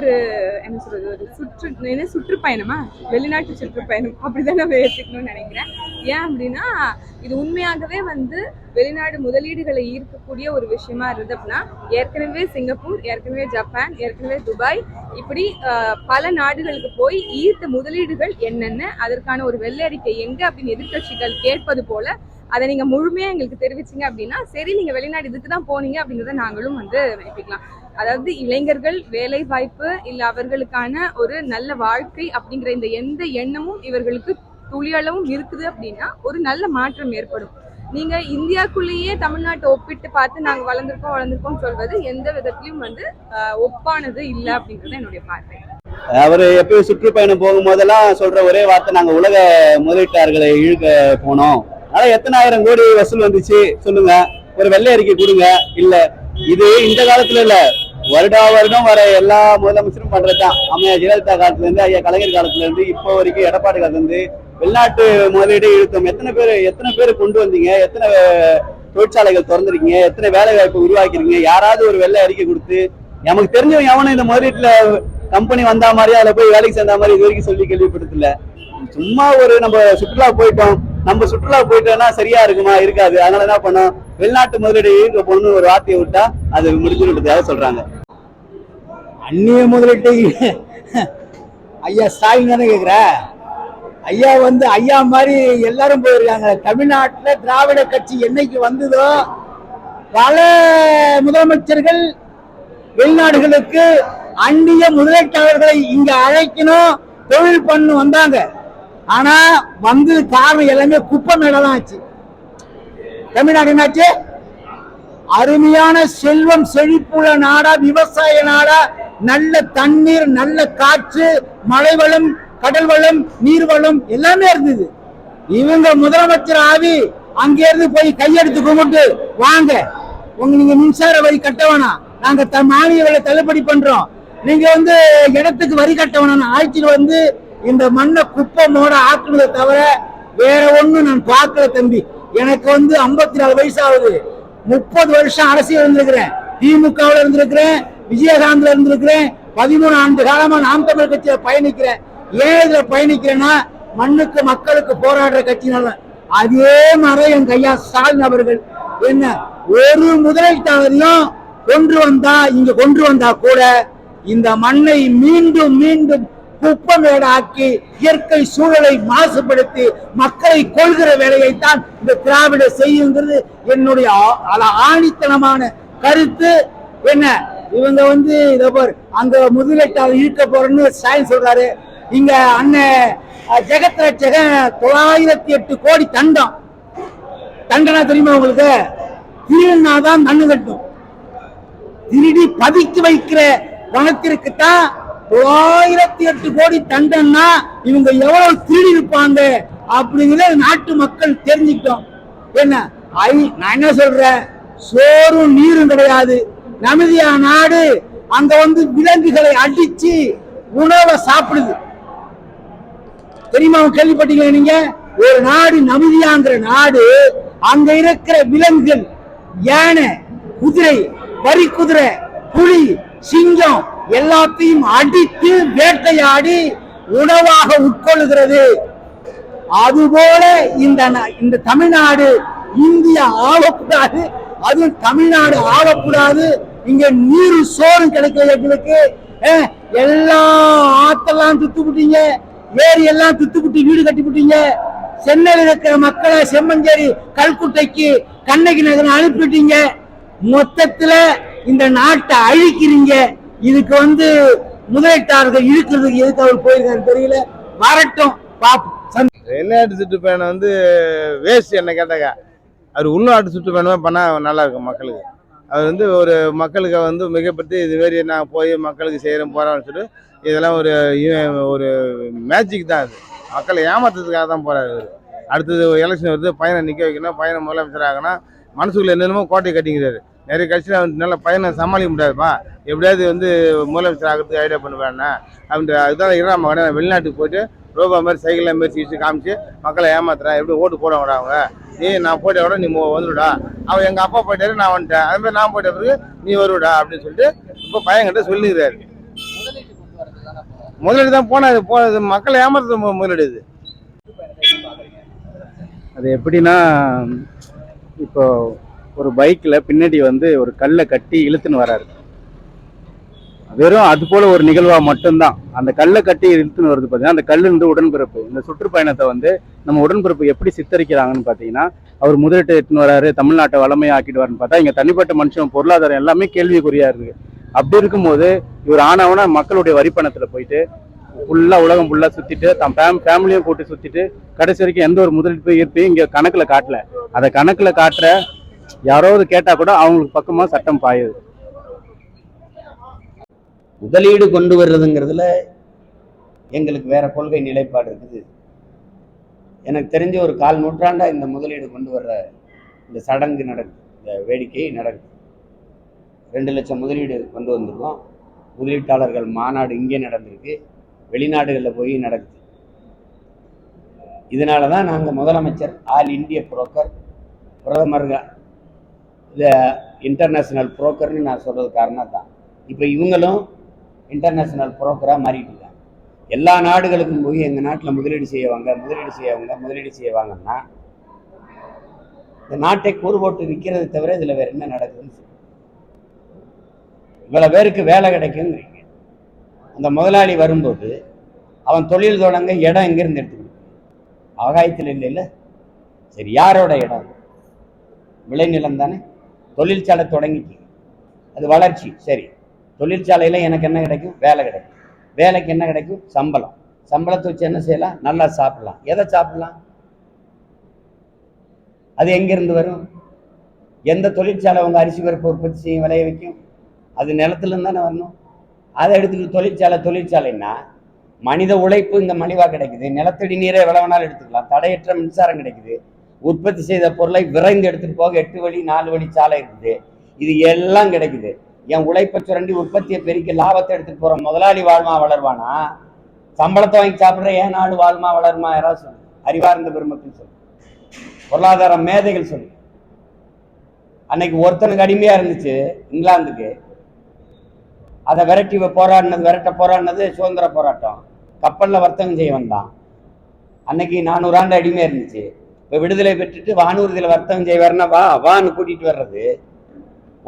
ஒரு என்ன சொல்றது ஒரு சுற்று என்ன சுற்றுப்பயணமா? வெளிநாட்டு சுற்றுப்பயணம். அப்படிதான் நம்ம ஏற்றுக்கணும்னு நினைக்கிறேன். ஏன் அப்படின்னா இது உண்மையாகவே வந்து வெளிநாடு முதலீடுகளை ஈர்க்கக்கூடிய ஒரு விஷயமா இருந்தது அப்படின்னா ஏற்கனவே சிங்கப்பூர் ஏற்கனவே ஜப்பான் ஏற்கனவே துபாய் இப்படி பல நாடுகளுக்கு போய் ஈர்த்த முதலீடுகள் என்னென்ன அதற்கான ஒரு வெள்ளை அறிக்கை எங்க அப்படின்னு எதிர்கட்சிகள் கேட்பது போல அதை நீங்க முழுமையா எங்களுக்கு தெரிவிச்சீங்க அப்படின்னா சரி நீங்க வெளிநாடு இதுக்கு தான் போனீங்க அப்படிங்கிறத நாங்களும் வந்து மெப்பிக்கலாம் அதாவது இளைஞர்கள் வேலை வாய்ப்பு இல்ல அவர்களுக்கான ஒரு நல்ல வாழ்க்கை அப்படிங்கிற இந்த எந்த எண்ணமும் இவர்களுக்கு துளியளவும் இருக்குது அப்படின்னா ஒரு நல்ல மாற்றம் ஏற்படும். நீங்க இந்தியாக்குள்ளேயே தமிழ்நாட்டை ஒப்பிட்டு பார்த்து நாங்க வளர்ந்துருக்கோம் வளர்ந்துருக்கோம் சொல்வது எந்த விதத்திலயும் வந்து ஆஹ், ஒப்பானது இல்லை அப்படிங்கிறது என்னுடைய பார்வை. அவர் எப்பயும் சுற்றுப்பயணம் போகும்போதெல்லாம் சொல்ற ஒரே வார்த்தை நாங்க உலக முதலீட்டாளர்களை இழுக்க போனோம். ஆனா எத்தனாயிரம் கோடி வசூல் வந்துச்சு? சொல்லுங்க. ஒரு வெள்ளை அறிக்கை கொடுங்க. இல்ல இது இந்த காலத்துல இல்ல. வருடா வருடம் வர எல்லா முதலமைச்சரும் பண்றதுதான். அம்மையா ஜெயலலிதா காலத்துல இருந்து ஐயா கலைஞர் காலத்துல இருந்து இப்போ வரைக்கும் எடப்பாடி காலத்துல இருந்து வெளிநாட்டு முதலீடு இழுத்தம். எத்தனை பேர் எத்தனை பேர் கொண்டு வந்தீங்க? எத்தனை தொழிற்சாலைகள் திறந்துருக்கீங்க? எத்தனை வேலை வாய்ப்பு உருவாக்கிருக்கீங்க? யாராவது ஒரு வெள்ளை அறிக்கை கொடுத்து நமக்கு தெரிஞ்சவன் எவனும் இந்த முதலீட்டுல கம்பெனி வந்தா மாதிரி அதுல போய் வேலைக்கு சேர்ந்த மாதிரி இது வரைக்கும் சொல்லி கேள்விப்பட்டதில்ல. சும்மா ஒரு நம்ம சுற்றுலா போயிட்டோம். நம்ம சுற்றுலா போயிட்டோம்னா சரியா இருக்குமா? இருக்காது. அதனால என்ன பண்ணோம்? வெளிநாட்டு முதலீடு ஈர்க்க போகணும்னு ஒரு வார்த்தையை விட்டா அது முடிஞ்சுன்றதுக்காக சொல்றாங்க. அந்நிய முதலீட்டை ஐயா ஸ்டாலின் தானே கேக்குற? ஐயா வந்து ஐயா மாதிரி எல்லாரும் போயிருக்காங்க. தமிழ்நாட்டுல திராவிட கட்சி என்னைக்கு வந்ததோ பல முதலமைச்சர்கள் வெளிநாடுகளுக்கு அந்நிய முதலீட்டாளர்களை இங்க அழைக்கணும் தொழில் பண்ணு வந்தாங்க. ஆனா வந்து காரணம் எல்லாமே குப்பை மேடலாம் ஆச்சு. தமிழ்நாடு என்னாச்சு? அருமையான செல்வம் செழிப்புள்ள நாடா விவசாய நாடா நல்ல தண்ணீர் நல்ல காற்று மழை வளம் கடல் வளம் நீர் வளம் எல்லாமே இருந்தது. இவங்க முதலமைச்சர் ஆவி அங்கிருந்து போய் கையெடுத்து கும்பிட்டு வாங்க உங்க நீங்க மின்சார வரி கட்ட வேணாம். நாங்க த- மானிய விலை தள்ளுபடி பண்றோம். நீங்க வந்து இடத்துக்கு வரி கட்ட வேணாம். ஆட்சியில் வந்து இந்த மண்ணை குப்பை மோட ஆக்குனதை தவிர வேற ஒன்றும் நான் பார்க்கல தம்பி. எனக்கு வந்து 54 நாலு வயசு ஆகுது முப்பது வருஷம் அரசியல் இருந்திருக்கிறேன். திமுகவில் இருந்திருக்கிறேன் விஜயகாந்த்ல இருந்திருக்கிறேன். பதிமூணு ஆண்டு காலமா நாம் தமிழ் கட்சியில பயணிக்கிறேன். ஏன் இதுல பயணிக்கிறேன்னா மண்ணுக்கு மக்களுக்கு போராடுற கட்சினால. அதே மாதிரி என் கையா ஸ்டாலின் அவர்கள். என்ன ஒரு முதலீட்டாளரையும் கொன்று வந்தா இங்க கொண்டு வந்தா கூட இந்த மண்ணை மீண்டும் மீண்டும் குப்பமேடாக்கி இயற்கை சூழலை மாசுபடுத்தி மக்களை கொள்கிற வேலையைத்தான் இந்த திராவிட செய்யுங்கிறது என்னுடைய ஆணித்தனமான கருத்து. என்ன? இவங்க வந்து இதை பாரு அங்க முதலீட்டாளர் ஈர்க்க போறேன்னு ஸ்டாலின் சொல்றாரு. இங்க அண்ணன் ஜெகத் ரட்சகன் தொள்ளாயிரத்தி எட்டு கோடி தண்டம். தண்டனா தெரியுமா உங்களுக்கு? திருநாதான் தண்ணு கட்டும். திருடி பதுக்கி வைக்கிற பணத்திற்கு தான் தொள்ளாயிரத்தி எட்டு கோடி தண்டன்னா இவங்க எவ்வளவு திருடி இருப்பாங்க அப்படிங்கிறத நாட்டு மக்கள் தெரிஞ்சுக்கிட்டோம். என்ன? ஐ நான் என்ன சொல்றேன்? சோறும் நீரும் கிடையாது. நமதியா நாடு. அங்க வந்து விலங்குகளை அடிச்சு உணவை சாப்பிடுது. தெரியுமா கேள்விப்பட்டீங்களா நீங்க? ஒரு நாடு நமதியாங்கிற நாடு அங்க இருக்கிற விலங்குகள் யானை குதிரை வரி குதிரை புலி சிங்கம் எல்லாத்தையும் அடித்து வேட்டையாடி உணவாக உட்கொள்கிறது. அதுபோல இந்த ந- இந்த தமிழ்நாடு இந்தியா ஆளக்கூடாது அது தமிழ்நாடு ஆளக்கூடாது இங்க நீர் சோறு கிடைக்கல எங்களுக்கு. எல்லா ஆத்தெல்லாம் துத்து விட்டீங்க ஏரி எல்லாம் துத்து விட்டு வீடு கட்டி விட்டீங்க சென்னையில் இருக்கிற மக்களை செம்மஞ்சேரி கல்குட்டைக்கு கண்ணகி நகரம் அனுப்பிட்டீங்க மொத்தத்துல இந்த நாட்டை அழிக்கிறீங்க. இதுக்கு வந்து முதலீட்டாளர்கள் இருக்கிறதுக்கு எதுக்கு அவர் போயிருக்காரு தெரியல. வரட்டும் பாப்போம் சந்தி- வெளிநாட்டு சுற்றுப்பயணம் வந்து வேஸ்ட் என்ன கேட்டாக்கா? அவர் உள்நாட்டு சுற்றுப்பயணமே பண்ணால் நல்லா இருக்கும் மக்களுக்கு. அவர் வந்து ஒரு மக்களுக்கு வந்து மிகப்படுத்தி இதுமாரி நான் போய் மக்களுக்கு செய்கிறேன் போகிறான்னு சொல்லிட்டு இதெல்லாம் ஒரு ஒரு மேஜிக் தான் அது. மக்களை ஏமாத்துறதுக்காக தான் போகிறாரு இவர். அடுத்தது எலெக்ஷன் வருது பையனை நிற்க வைக்கணும் பையனை முதலமைச்சர் ஆகணும். மனசுக்குள்ள என்னென்னமோ கோட்டை கட்டிங்கிறாரு நிறைய கட்சியில் வந்து நல்ல பையனை சமாளிக்க முடியாதுப்பா. எப்படியாவது வந்து முதலமைச்சர் ஆகிறதுக்கு ஐடியா பண்ணுவேன்னா அப்படின்ற அதுதான் இறாம மகன் வெளிநாட்டுக்கு போயிட்டு ரோபா மாதிரி சைக்கிளில் மாரி வச்சு காமிச்சு மக்களை ஏமாத்துறேன் எப்படி ஓட்டு போடுவாங்கடா அவங்க? நீ நான் போயிட்ட கூட நீ வந்துடா வந்துடுடா அவன் எங்கள் அப்பா போயிட்டாரு நான் வந்துட்டேன். அது மாதிரி நான் போயிட்ட பிறகு நீ வருவடா அப்படின்னு சொல்லிட்டு இப்போ பையன்கிட்ட சொல்லிக்கிறாரு. முதலீடு தான் போனது போனது மக்களை ஏமாத்துறது முதலீடு இது. அது எப்படின்னா இப்போ ஒரு பைக்கில் பின்னாடி வந்து ஒரு கல்லை கட்டி இழுத்துன்னு வராரு. வெறும் அது போல ஒரு நிகழ்வா மட்டும்தான். அந்த கல்லை கட்டி இழுத்துன்னு வருது பார்த்தீங்கன்னா அந்த கல்லு வந்து உடன்பிறப்பு. இந்த சுற்றுப்பயணத்தை வந்து நம்ம உடன்பிறப்பு எப்படி சித்தரிக்கிறாங்கன்னு பார்த்தீங்கன்னா அவர் முதலீட்டு எடுத்துன்னு வராரு தமிழ்நாட்டை வளமையா ஆக்கிடுவாருன்னு பார்த்தா இங்க தனிப்பட்ட மனுஷன் பொருளாதாரம் எல்லாமே கேள்விக்குறியாக இருக்கு அப்படி இருக்கும்போது இவர் ஆனவனா மக்களுடைய வரிப்பணத்தில் போயிட்டு ஃபுல்லா உலகம் ஃபுல்லா சுத்திட்டு தன் ஃபேம் ஃபேமிலியும் கூட்டி சுத்திட்டு கடைசி வரைக்கும் எந்த ஒரு முதலீட்டு ஈர்ப்பையும் இங்க கணக்குல காட்டல. அதை கணக்குல காட்டுற யாராவது கேட்டா கூட அவங்களுக்கு பக்கமா சட்டம் பாயுது. முதலீடு கொண்டு வர்றதுங்கிறதுல எங்களுக்கு வேற கொள்கை நிலைப்பாடு இருக்குது. எனக்கு தெரிஞ்ச ஒரு கால் நூற்றாண்டா இந்த முதலீடு கொண்டு வர்ற இந்த சடங்கு நடக்குது இந்த வேடிக்கை நடக்குது ரெண்டு லட்சம் முதலீடு கொண்டு வந்திருக்கோம். முதலீட்டாளர்கள் மாநாடு இங்கே நடந்திருக்கு. வெளிநாடுகளில் போய் நடக்குது. இதனால தான் நாங்கள் முதலமைச்சர் ஆல் இந்திய புரோக்கர் பிரதமர் இந்த இன்டர்நேஷ்னல் புரோக்கர்னு நான் சொல்றது காரணம் தான் இப்போ இவங்களும் இன்டர்நேஷ்னல் புரோக்கராக மாறிட்டு இருக்காங்க எல்லா நாடுகளுக்கும் போய் எங்கள் நாட்டில் முதலீடு செய்யவாங்க முதலீடு செய்யவங்க முதலீடு செய்வாங்கன்னா இந்த நாட்டை கூறு போட்டு விற்கிறது தவிர இதில் வேற என்ன நடக்குதுன்னு சொல்லி. இவ்வளோ பேருக்கு வேலை கிடைக்குங்கிறீங்க. அந்த முதலாளி வரும்போது அவன் தொழில் தொடங்க இடம் எங்கேருந்து எடுத்துக்கணும் ஆகாயத்தில் இல்லை சரி யாரோட இடம்? விளைநிலம் தானே? தொழிற்சாலை தொடங்கிட்டு அது வளர்ச்சி. சரி. தொழிற்சாலையில் எனக்கு என்ன கிடைக்கும்? வேலை கிடைக்கும். வேலைக்கு என்ன கிடைக்கும்? சம்பளம். சம்பளத்தை வச்சு என்ன செய்யலாம்? நல்லா சாப்பிடலாம். எதை சாப்பிடலாம்? அது எங்கிருந்து வரும்? எந்த தொழிற்சாலை உங்க அரிசி பருப்பு உற்பத்தி செய்யும் விளைய வைக்கும்? அது நிலத்துல இருந்து தானே வரணும்? அதை எடுத்துக்கிட்டு தொழிற்சாலை தொழிற்சாலைன்னா மனித உழைப்பு இந்த மலிவாக கிடைக்குது. நிலத்தடி நீரை விளவனால் எடுத்துக்கலாம். தடையற்ற மின்சாரம் கிடைக்குது. உற்பத்தி செய்த பொருளை விரைந்து எடுத்துகிட்டு போக எட்டு வழி நாலு வழி சாலை இருக்குது. இது எல்லாம் கிடைக்குது. என் உழைப்பை சுரண்டி உற்பத்தியை பெருக்கி லாபத்தை எடுத்துகிட்டு போகிற முதலாளி வாழ்மா வளர்வானா? சம்பளத்தை வாங்கி சாப்பிட்ற ஏன் நாடு வாழ்மா வளருமா? யாராவது சொல்லு. அறிவார்ந்த பெருமக்கள் சொல்லு. பொருளாதார மேதைகள் சொல்லு. அன்னைக்கு ஒருத்தனுக்கு அடிமையாக இருந்துச்சு இங்கிலாந்துக்கு. அதை விரட்டி போராடினது விரட்ட போராடினது சுதந்திர போராட்டம். கப்பலில் வர்த்தகம் செய்ய வந்தான். அன்னைக்கு நானூறாண்டு அடிமையாக இருந்துச்சு. விடுதலை பெற்றுட்டு வானூர்தியில் வர்த்தகம் செய்வார்னா வா வான்னு கூட்டிட்டு வர்றது.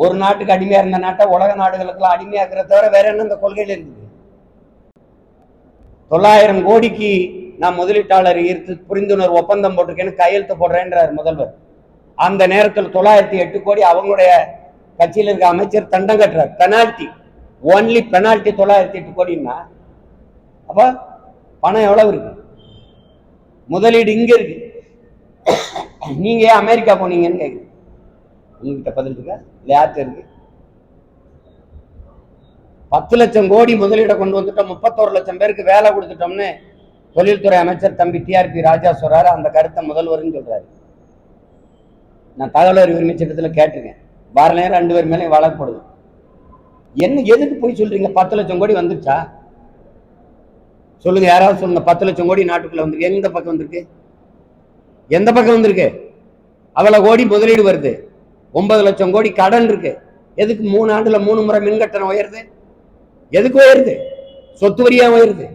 ஒரு நாட்டுக்கு அடிமையா இருந்த நாட்டை உலக நாடுகளுக்கெல்லாம் இருக்கிறத தவிர வேற என்ன இந்த கொள்கையில் இருக்குது? தொள்ளாயிரம் கோடிக்கு நான் முதலீட்டாளர் ஈர்த்து புரிந்துணர்வு ஒப்பந்தம் போட்டிருக்கேன்னு கையெழுத்து போடுறேன்றார் முதல்வர். அந்த நேரத்தில் தொள்ளாயிரத்தி எட்டு கோடி அவங்களுடைய கட்சியில் இருக்க அமைச்சர் தண்டம் கட்டுறார். பெனால்ட்டி ஒன்லி பெனால்ட்டி தொள்ளாயிரத்தி எட்டு கோடின்னா. அப்போ பணம் எவ்வளவு இருக்கு? முதலீடு இங்க இருக்கு. நீங்க ஏன் அமெரிக்கா போனீங்கன்னு கேக்குறீங்க உங்ககிட்ட பதில் இருக்கா? இல்லை யார்கிட்ட இருக்கு? பத்து லட்சம் கோடி முதலீடை கொண்டு வந்துட்டோம். முப்பத்தோரு லட்சம் பேருக்கு வேலை கொடுத்துட்டோம்னு தொழில்துறை அமைச்சர் தம்பி டிஆர்பி ராஜா சொல்றாரு. அந்த கருத்தை முதல்வர்னு சொல்றாரு. நான் தகவல் அறிவு உரிமை சட்டத்தில் கேட்டிருக்கேன். வார நேரம் ரெண்டு பேர் மேலேயும் வழக்கப்படுது என்ன எதுக்கு போய் சொல்றீங்க? பத்து லட்சம் கோடி வந்துருச்சா? சொல்லுங்க யாராவது சொல்லுங்க. பத்து லட்சம் கோடி நாட்டுக்குள்ள வந்திருக்கு எந்த பக்கம் வந்திருக்கு? எந்த பக்கம் வந்திருக்கு? அதில் கோடி முதலீடு வருது. ஒன்பது லட்சம் கோடி கடன் இருக்கு. எதுக்கு மூணு ஆண்டுல மூணு முறை மின்கட்டணம் உயருது? எதுக்கு உயருது? சொத்து வரியா உயருது?